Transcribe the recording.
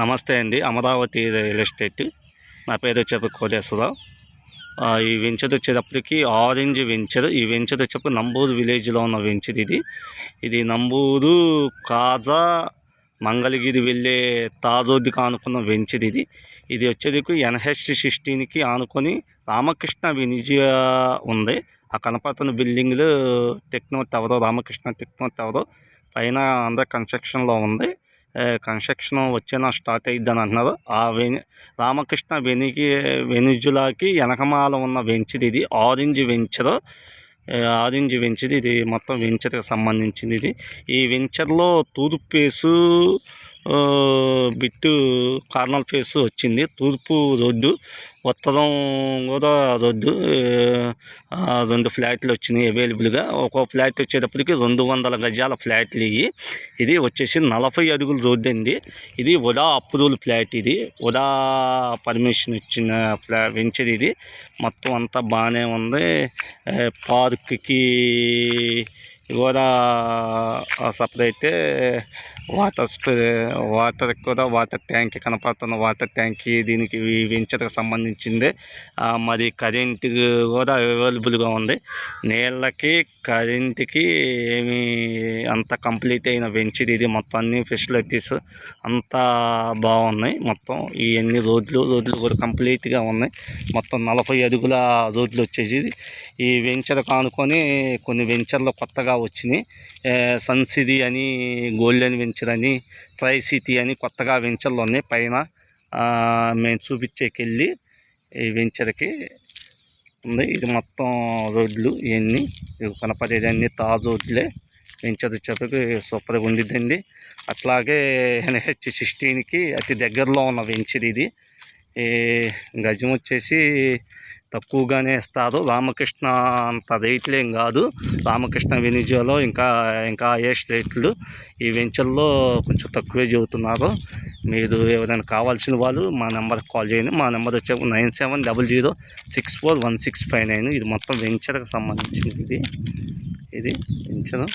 నమస్తే అండి Amaravati real estate. నా పేరు వచ్చేపు కోటేశ్వరరావు ఈ వెంచర్ వచ్చేటప్పటికి ఆరెంజ్ వెంచర్. ఈ వెంచర్ వచ్చేప్పుడు నంబూరు విలేజ్లో ఉన్న వెంచర్ ఇది. ఇది నంబూరు కాజా మంగళగిరి వెళ్ళే తార్ రోడ్డుకి ఆనుకున్న వెంచర్ ఇది. ఇది వచ్చేది ఎన్హెచ్ సిక్స్టీన్కి ఆనుకొని రామకృష్ణ వినిజయ ఉంది. ఆ కనపడుతున్న బిల్డింగ్లు techno tower Ramakrishna techno tower పైన అందర్ కన్స్ట్రక్షన్లో ఉంది. కన్స్ట్రక్షన్ వచ్చేనా స్టార్ట్ అయ్యిద్దని అంటున్నారు ఆ వెని రామకృష్ణ వెనికి వెనుజులాకి వెనకమాల ఉన్న వెంచర్ ఇది ఆరెంజ్ వెంచర్. ఆరెంజ్ వెంచర్ ఇది మొత్తం వెంచర్కి సంబంధించింది ఇది. ఈ వెంచర్లో తూర్పు ఫేసు బిట్టు కార్నర్ ఫేస్ వచ్చింది. తూర్పు రోడ్డు ఉత్తరం కూడా రోడ్డు రెండు ఫ్లాట్లు వచ్చినాయి అవైలబుల్గా ఒక్కో ఫ్లాట్ వచ్చేటప్పటికి రెండు వందల గజాల ఫ్లాట్లు ఇవి ఇది వచ్చేసి నలభై అడుగుల రోడ్డు అండి. ఇది ఉడా అప్రూవల్ ఫ్లాట్ ఇది. ఉడా పర్మిషన్ ఇచ్చిన ఫ్లా వెంచర్ ఇది. మొత్తం అంతా బాగానే ఉంది. పార్క్కి కూడా సపరేట్ వాటర్ స్ప్రే వాటర్ కూడా వాటర్ ట్యాంక్ కనపడుతున్న వాటర్ ట్యాంక్ దీనికి వెంచర్కి సంబంధించిందే. మరి కరెంట్ కూడా అవైలబుల్గా ఉంది. నీళ్ళకి కరెంట్కి ఏమి అంత కంప్లీట్ అయిన వెంచర్ ఇది. మొత్తం అన్ని ఫెసిలిటీస్ అంతా బాగున్నాయి. మొత్తం ఇవన్నీ రోడ్లు రోడ్లు కూడా కంప్లీట్గా ఉన్నాయి. మొత్తం నలభై అడుగుల రోడ్లు వచ్చేసి ఈ వెంచర్ కానుకొని కొన్ని వెంచర్లు కొత్తగా వచ్చినాయి. సన్ సిటీ అని గోల్డెన్ వెంచర్ అని ట్రై సిటీ అని కొత్తగా వెంచర్లు ఉన్నాయి. పైన మేము చూపించేకెళ్ళి ఈ వెంచర్కి ఉంది. ఇది మొత్తం రోడ్లు ఇవన్నీ ఇవి కనపడేదన్నీ అన్ని రోడ్లే. వెంచర్ వచ్చేప్పటికి సూపర్గా ఉండిద్దండి. అట్లాగే ఎన్హెచ్ సిక్స్టీన్కి అతి దగ్గరలో ఉన్న వెంచర్ ఇది. ఈ గజం వచ్చేసి తక్కువగానే ఇస్తారు రామకృష్ణ అంత రేట్లేం కాదు. రామకృష్ణ వెనిజోలో ఇంకా ఇంకా ఏ రేట్లు ఈ వెంచర్లో కొంచెం తక్కువే చెబుతున్నారు. మీరు ఎవరైనా కావాల్సిన వాళ్ళు మా నెంబర్కి కాల్ చేయండి. మా నెంబర్ వచ్చే nine seven double zero six four one six five nine. ఇది మొత్తం వెంచర్కి సంబంధించింది ఇది ఇది వెంచర్.